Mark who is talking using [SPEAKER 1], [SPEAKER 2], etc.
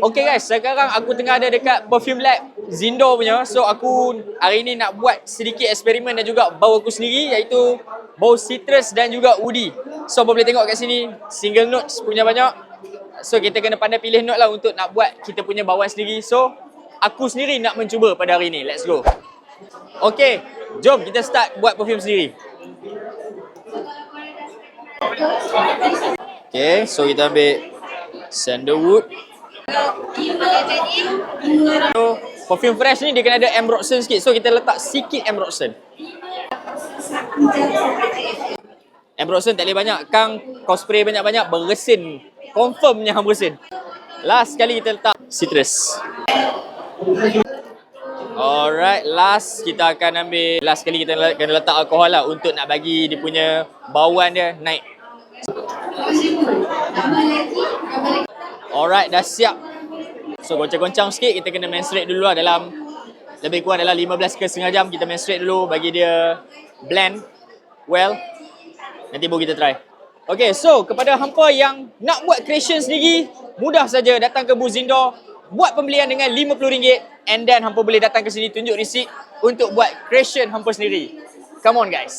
[SPEAKER 1] Okay guys, sekarang aku tengah ada dekat Perfume Lab Zindo punya. So aku hari ni nak buat sedikit eksperimen dan juga bau aku sendiri iaitu bau citrus dan juga woody. So apa boleh tengok kat sini, single notes punya banyak. So kita kena pandai pilih note lah untuk nak buat kita punya bawaan sendiri. So aku sendiri nak mencuba pada hari ni. Let's go. Okay, jom kita start buat perfume sendiri. Okay, so kita ambil sandalwood. So, perfume fresh ni dia kena ada Ambroxan sikit. So, kita letak sikit Ambroxan. Ambroxan tak boleh banyak. Kang kau spray banyak-banyak berresin. Confirmnya hang bersin. Last sekali kita letak citrus. Alright, last kita akan ambil last sekali kita kena letak alkohol lah untuk nak bagi dia punya bauan dia naik. Alright, dah siap. So goncang-goncang sikit kita kena menstruate dulu lah dalam lebih kurang dalam 15 ke setengah jam kita menstruate dulu bagi dia blend well. Nanti baru kita try. Okay, so kepada hampa yang nak buat creation sendiri, mudah saja datang ke booth Zindo, buat pembelian dengan RM50 and then hampa boleh datang ke sini tunjuk receipt untuk buat creation hampa sendiri. Come on guys.